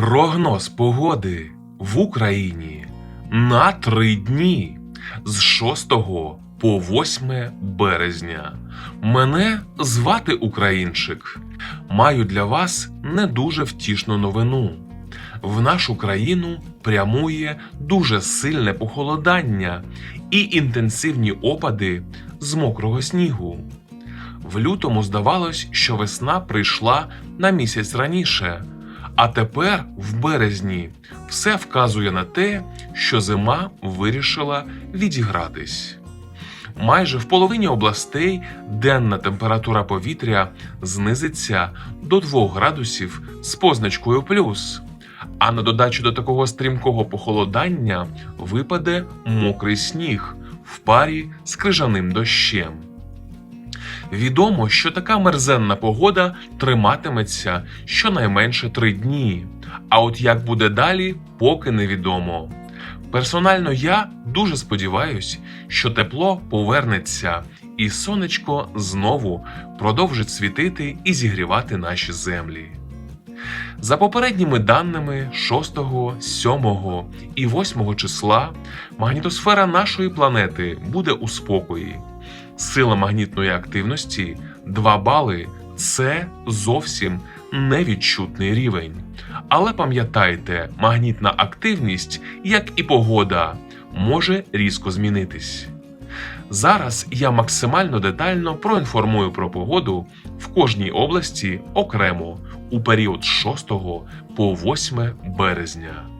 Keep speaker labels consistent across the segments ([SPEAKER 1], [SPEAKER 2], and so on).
[SPEAKER 1] Прогноз погоди в Україні на три дні з 6 по 8 березня. Мене звати Українчик. Маю для вас не дуже втішну новину. В нашу країну прямує дуже сильне похолодання і інтенсивні опади з мокрого снігу. В лютому здавалось, що весна прийшла на місяць раніше, а тепер, в березні, все вказує на те, що зима вирішила відігратись. Майже в половині областей денна температура повітря знизиться до 2 градусів з позначкою плюс. А на додачу до такого стрімкого похолодання випаде мокрий сніг в парі з крижаним дощем. Відомо, що така мерзенна погода триматиметься щонайменше три дні. А от як буде далі, поки невідомо. Персонально я дуже сподіваюсь, що тепло повернеться, і сонечко знову продовжить світити і зігрівати наші землі. За попередніми даними 6, 7 і 8 числа магнітосфера нашої планети буде у спокої. Сила магнітної активності 2 бали це зовсім невідчутний рівень. Але пам'ятайте, магнітна активність, як і погода, може різко змінитись. Зараз я максимально детально проінформую про погоду в кожній області окремо у період з 6 по 8 березня.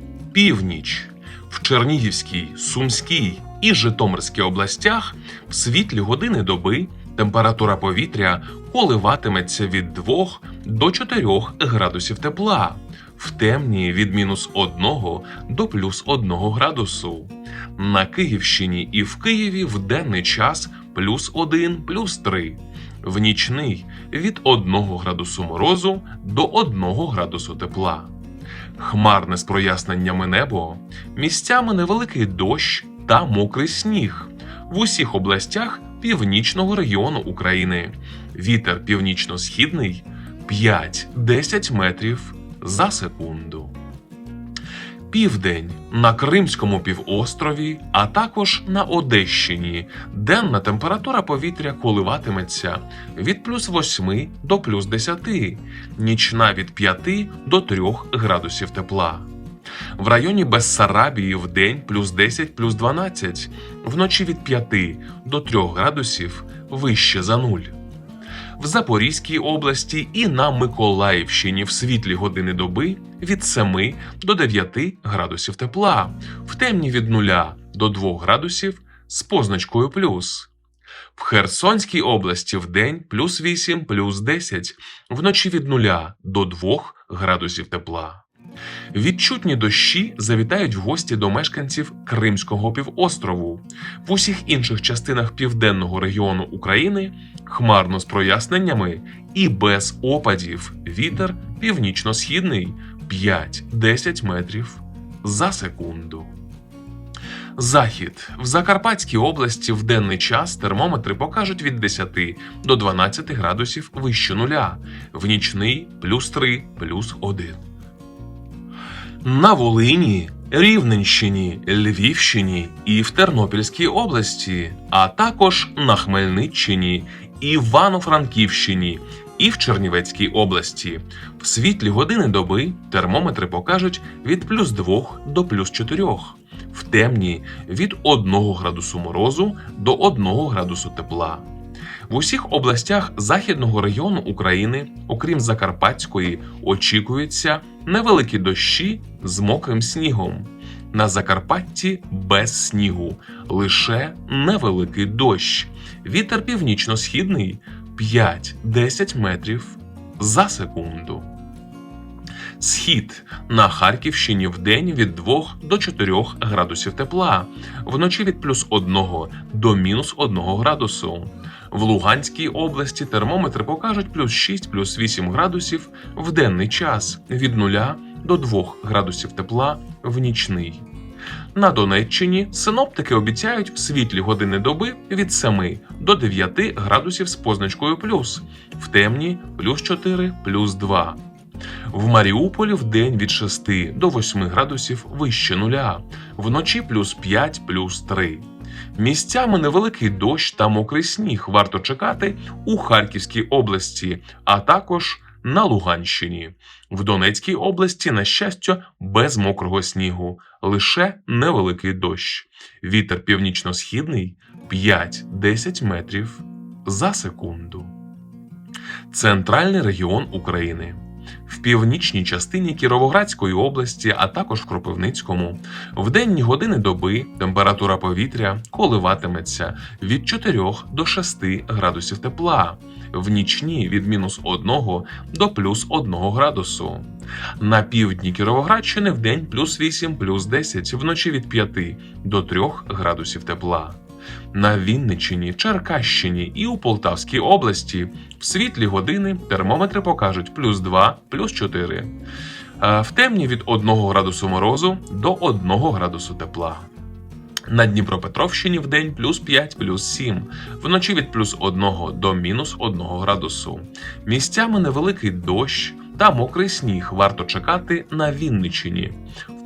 [SPEAKER 1] північ. В Чернігівській, Сумській і Житомирській областях в світлі години доби температура повітря коливатиметься від 2 до 4 градусів тепла, в темні від мінус 1 до плюс 1 градусу. На Київщині і в Києві в денний час плюс 1, плюс 3, в нічний від 1 градусу морозу до 1 градусу тепла. Хмарне з проясненнями небо, місцями невеликий дощ та мокрий сніг в усіх областях північного регіону України. Вітер північно-східний 5-10 метрів за секунду. Південь на Кримському півострові, а також на Одещині. Денна температура повітря коливатиметься від плюс 8 до плюс 10, нічна від 5 до 3 градусів тепла. В районі Бессарабії в день плюс 10 плюс 12, вночі від 5 до 3 градусів вище за нуль. В Запорізькій області і на Миколаївщині в світлі години доби від 7 до 9 градусів тепла, в темні від 0 до 2 градусів з позначкою плюс. В Херсонській області в день плюс 8 плюс 10, вночі від 0 до 2 градусів тепла. Відчутні дощі завітають в гості до мешканців Кримського півострову. В усіх інших частинах південного регіону України хмарно з проясненнями і без опадів. Вітер північно-східний 5-10 метрів за секунду. Захід в Закарпатській області в денний час термометри покажуть від 10 до 12 градусів вище нуля, в нічний плюс 3, плюс 1. На Волині, Рівненщині, Львівщині і в Тернопільській області, а також на Хмельниччині, Івано-Франківщині і в Чернівецькій області. В світлі години доби термометри покажуть від плюс 2 до плюс 4, в темні від 1 градусу морозу до 1 градусу тепла. В усіх областях західного регіону України, окрім Закарпатської, очікуються невеликі дощі з мокрим снігом. На Закарпатті без снігу, лише невеликий дощ. Вітер північно-східний 5-10 метрів за секунду. Схід на Харківщині в день від 2 до 4 градусів тепла, вночі від плюс 1 до мінус 1 градусу. В Луганській області термометри покажуть плюс 6 плюс 8 градусів в денний час від 0 до 2 градусів тепла в нічний. На Донеччині синоптики обіцяють в світлі години доби від 7 до 9 градусів з позначкою плюс, в темні плюс 4 плюс 2. В Маріуполі в день від 6 до 8 градусів вище нуля, вночі плюс 5 плюс 3. Місцями невеликий дощ та мокрий сніг варто чекати у Харківській області, а також на Луганщині. В Донецькій області, на щастя, без мокрого снігу, лише невеликий дощ. Вітер північно-східний 5-10 метрів за секунду. Центральний регіон України. В північній частині Кіровоградської області, а також в Кропивницькому, в денні години доби температура повітря коливатиметься від 4 до 6 градусів тепла, в нічні від мінус 1 до плюс 1 градусу. На півдні Кіровоградщини в день плюс 8, плюс 10, вночі від 5 до 3 градусів тепла. На Вінниччині, Черкащині і у Полтавській області в світлі години термометри покажуть плюс 2, плюс 4. А в темні від 1 градусу морозу до 1 градусу тепла. На Дніпропетровщині в день плюс 5, плюс 7, вночі від плюс 1 до мінус 1 градусу. Місцями невеликий дощ та мокрий сніг варто чекати на Вінниччині.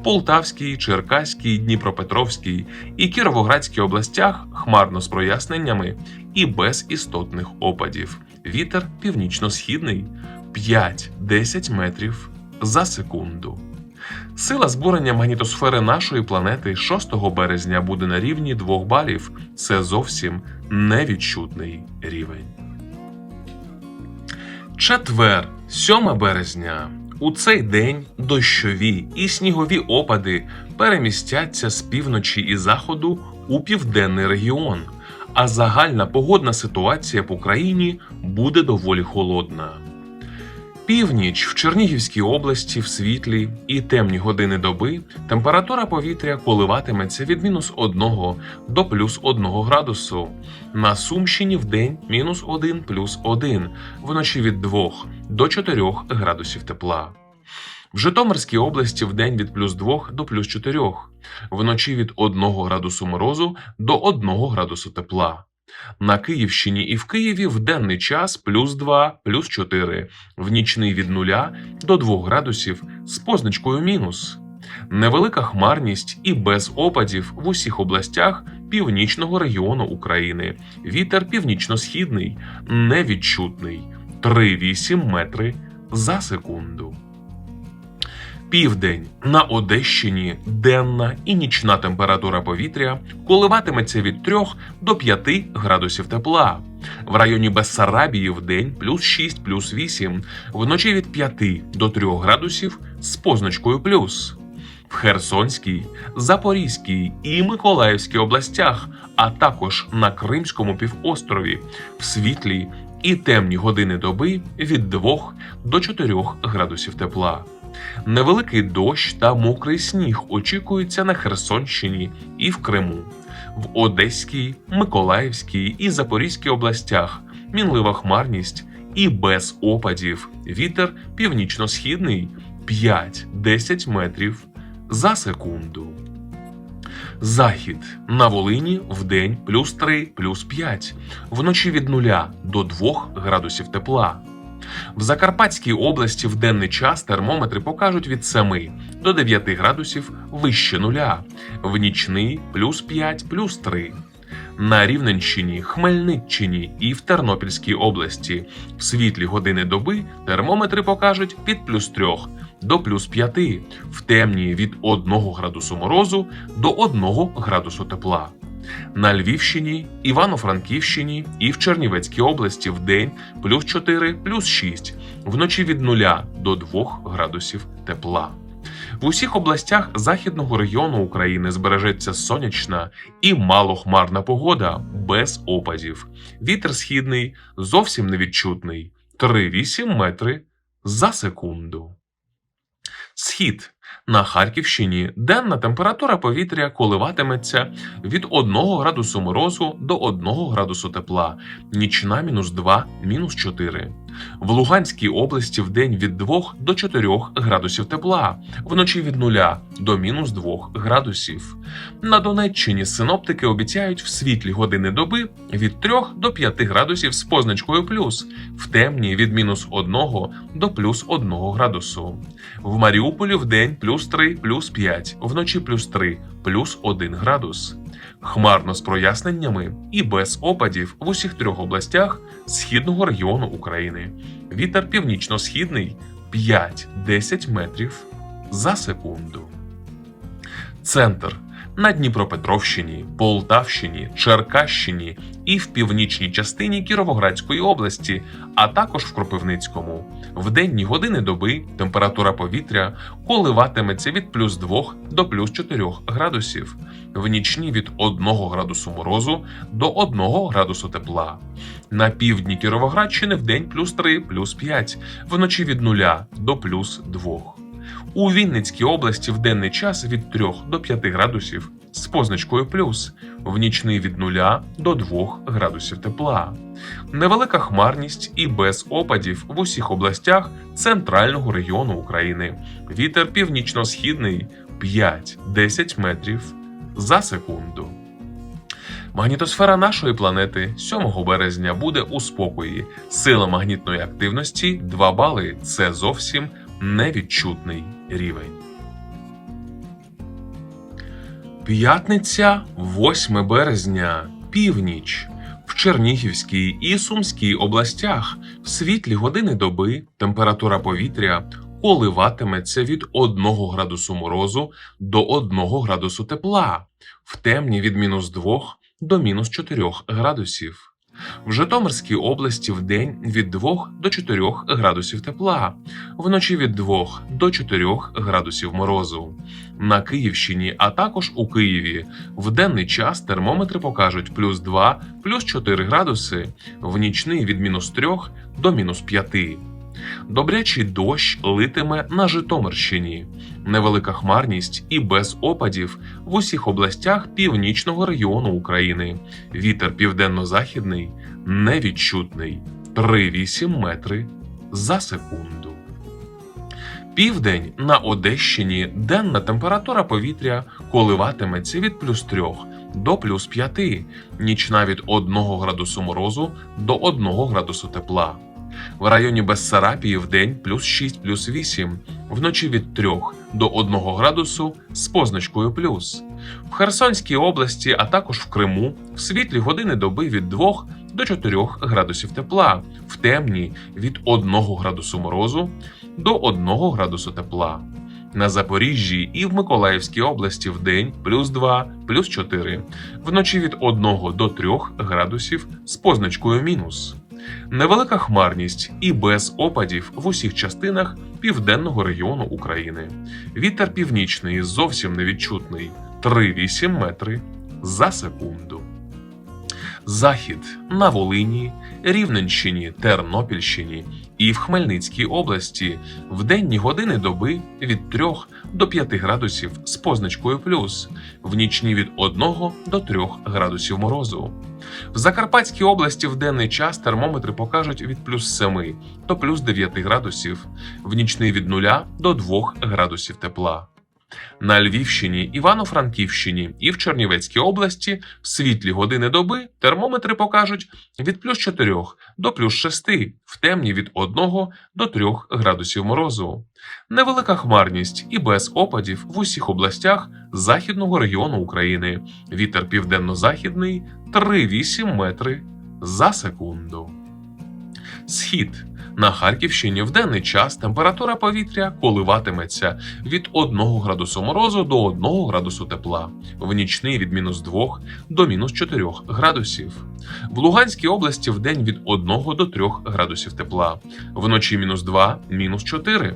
[SPEAKER 1] Полтавській, Черкаській, Дніпропетровській і Кіровоградській областях хмарно з проясненнями і без істотних опадів. Вітер північно-східний 5-10 метрів за секунду. Сила збурення магнітосфери нашої планети 6 березня буде на рівні 2 балів. Це зовсім невідчутний рівень. Четвер, 7 березня. У цей день дощові і снігові опади перемістяться з півночі і заходу у південний регіон, а загальна погодна ситуація по країні буде доволі холодна. Північ в Чернігівській області в світлі і темні години доби температура повітря коливатиметься від мінус 1 до плюс 1 градусу. На Сумщині в день мінус 1 плюс 1, вночі від 2 до 4 градусів тепла. В Житомирській області в день від плюс 2 до плюс 4, вночі від 1 градусу морозу до 1 градусу тепла. На Київщині і в Києві в денний час плюс 2, плюс 4, в нічний від 0 до 2 градусів з позначкою мінус. Невелика хмарність і без опадів в усіх областях північного регіону України. Вітер північно-східний, невідчутний 3,8 метри за секунду. Південь на Одещині денна і нічна температура повітря коливатиметься від 3 до 5 градусів тепла. В районі Бессарабії в день плюс 6, плюс 8, вночі від 5 до 3 градусів з позначкою плюс. В Херсонській, Запорізькій і Миколаївській областях, а також на Кримському півострові, в світлі і темні години доби від 2 до 4 градусів тепла. Невеликий дощ та мокрий сніг очікуються на Херсонщині і в Криму. В Одеській, Миколаївській і Запорізькій областях мінлива хмарність і без опадів. Вітер північно-східний 5-10 метрів за секунду. Захід на Волині в день плюс 3, плюс 5, вночі від 0 до 2 градусів тепла. В Закарпатській області в денний час термометри покажуть від 7 до 9 градусів вище нуля, в нічний плюс 5, плюс 3. На Рівненщині, Хмельниччині і в Тернопільській області в світлі години доби термометри покажуть від плюс 3 до плюс 5, в темні від 1 градусу морозу до 1 градусу тепла. На Львівщині, Івано-Франківщині і в Чернівецькій області в день плюс 4, плюс 6, вночі від 0 до 2 градусів тепла. В усіх областях західного регіону України збережеться сонячна і малохмарна погода без опадів. Вітер східний зовсім невідчутний 3,8 метри за секунду. Схід на Харківщині денна температура повітря коливатиметься від 1 градусу морозу до 1 градусу тепла, нічна мінус 2, мінус 4. В Луганській області в день від 2 до 4 градусів тепла, вночі від 0 до мінус 2 градусів. На Донеччині синоптики обіцяють в світлі години доби від 3 до 5 градусів з позначкою плюс, в темні від мінус 1 до плюс 1 градусу. В Маріуполі в день плюс 3, плюс 5, вночі плюс 3, плюс 1 градус. Хмарно з проясненнями і без опадів в усіх трьох областях східного регіону України. Вітер північно-східний 5-10 метрів за секунду. Центр на Дніпропетровщині, Полтавщині, Черкащині і в північній частині Кіровоградської області, а також в Кропивницькому. В денні години доби температура повітря коливатиметься від плюс 2 до плюс 4 градусів, в нічні від 1 градусу морозу до 1 градусу тепла. На півдні Кіровоградщини в день плюс 3, плюс 5, вночі від 0 до плюс 2. У Вінницькій області в денний час від 3 до 5 градусів з позначкою плюс, в нічний від 0 до 2 градусів тепла. Невелика хмарність і без опадів в усіх областях центрального регіону України. Вітер північно-східний 5-10 метрів за секунду. Магнітосфера нашої планети 7 березня буде у спокої. Сила магнітної активності 2 бали. Це зовсім невідчутний рівень. П'ятниця, 8 березня, північ. В Чернігівській і Сумській областях в світлі години доби температура повітря коливатиметься від 1 градусу морозу до 1 градусу тепла, в темні від мінус 2 до мінус 4 градусів. В Житомирській області в день від 2 до 4 градусів тепла, вночі від 2 до 4 градусів морозу. На Київщині, а також у Києві, в денний час термометри покажуть плюс 2, плюс 4 градуси, в нічний від мінус 3 до мінус 5. Добрячий дощ литиме на Житомирщині. Невелика хмарність і без опадів в усіх областях північного регіону України. Вітер південно-західний невідчутний 3,8 метри за секунду. Південь на Одещині денна температура повітря коливатиметься від плюс 3 до плюс 5, нічна від 1 градусу морозу до 1 градусу тепла. В районі Бессарабії в день плюс 6 плюс 8, вночі від 3 до 1 градусу з позначкою плюс. В Херсонській області, а також в Криму, в світлі години доби від 2 до 4 градусів тепла, в темні від 1 градусу морозу до 1 градусу тепла. На Запоріжжі і в Миколаївській області в день плюс 2, плюс 4, вночі від 1 до 3 градусів з позначкою мінус. Невелика хмарність і без опадів в усіх частинах південного регіону України. Вітер північний зовсім невідчутний 3,8 метри за секунду. Захід на Волині, Рівненщині, Тернопільщині і в Хмельницькій області в денні години доби від 3 до 5 градусів з позначкою плюс, в нічні від 1 до 3 градусів морозу. В Закарпатській області в денний час термометри покажуть від плюс 7 до плюс 9 градусів, в нічний від 0 до 2 градусів тепла. На Львівщині, Івано-Франківщині і в Чернівецькій області в світлі години доби термометри покажуть від плюс 4 до плюс 6, в темні від 1 до 3 градусів морозу. Невелика хмарність і без опадів в усіх областях західного регіону України. Вітер південно-західний 3,8 метри за секунду. Схід. На Харківщині в денний час температура повітря коливатиметься від 1 градусу морозу до 1 градусу тепла, в нічний від мінус 2 до мінус 4 градусів. В Луганській області в день від 1 до 3 градусів тепла, вночі мінус 2, мінус 4.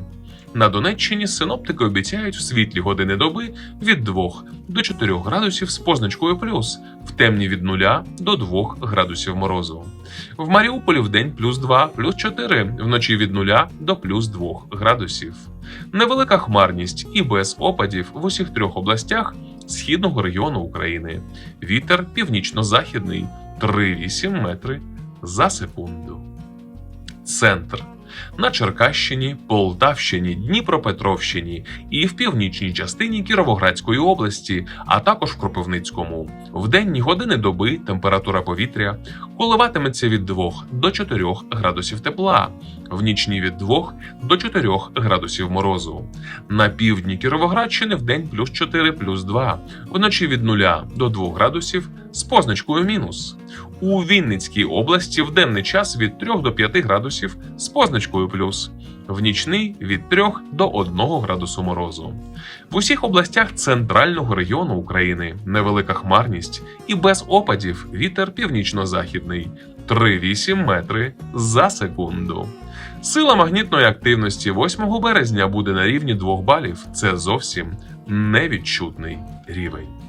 [SPEAKER 1] На Донеччині синоптики обіцяють в світлі години доби від 2 до 4 градусів з позначкою плюс, в темні від 0 до 2 градусів морозу. В Маріуполі в день плюс 2, плюс 4, вночі від 0 до плюс 2 градусів. Невелика хмарність і без опадів в усіх трьох областях східного регіону України. Вітер північно-західний 3,8 метри за секунду. Центр. На Черкащині, Полтавщині, Дніпропетровщині і в північній частині Кіровоградської області, а також в Кропивницькому. В денні години доби температура повітря коливатиметься від 2 до 4 градусів тепла, в нічні від 2 до 4 градусів морозу. На півдні Кіровоградщини в день плюс 4 плюс 2, вночі від 0 до 2 градусів з позначкою мінус. У Вінницькій області в денний час від 3 до 5 градусів з позначкою плюс, в нічний від 3 до 1 градусу морозу. В усіх областях центрального регіону України невелика хмарність і без опадів вітер північно-західний 3,8 метри за секунду. Сила магнітної активності 8 березня буде на рівні 2 балів. Це зовсім невідчутний рівень.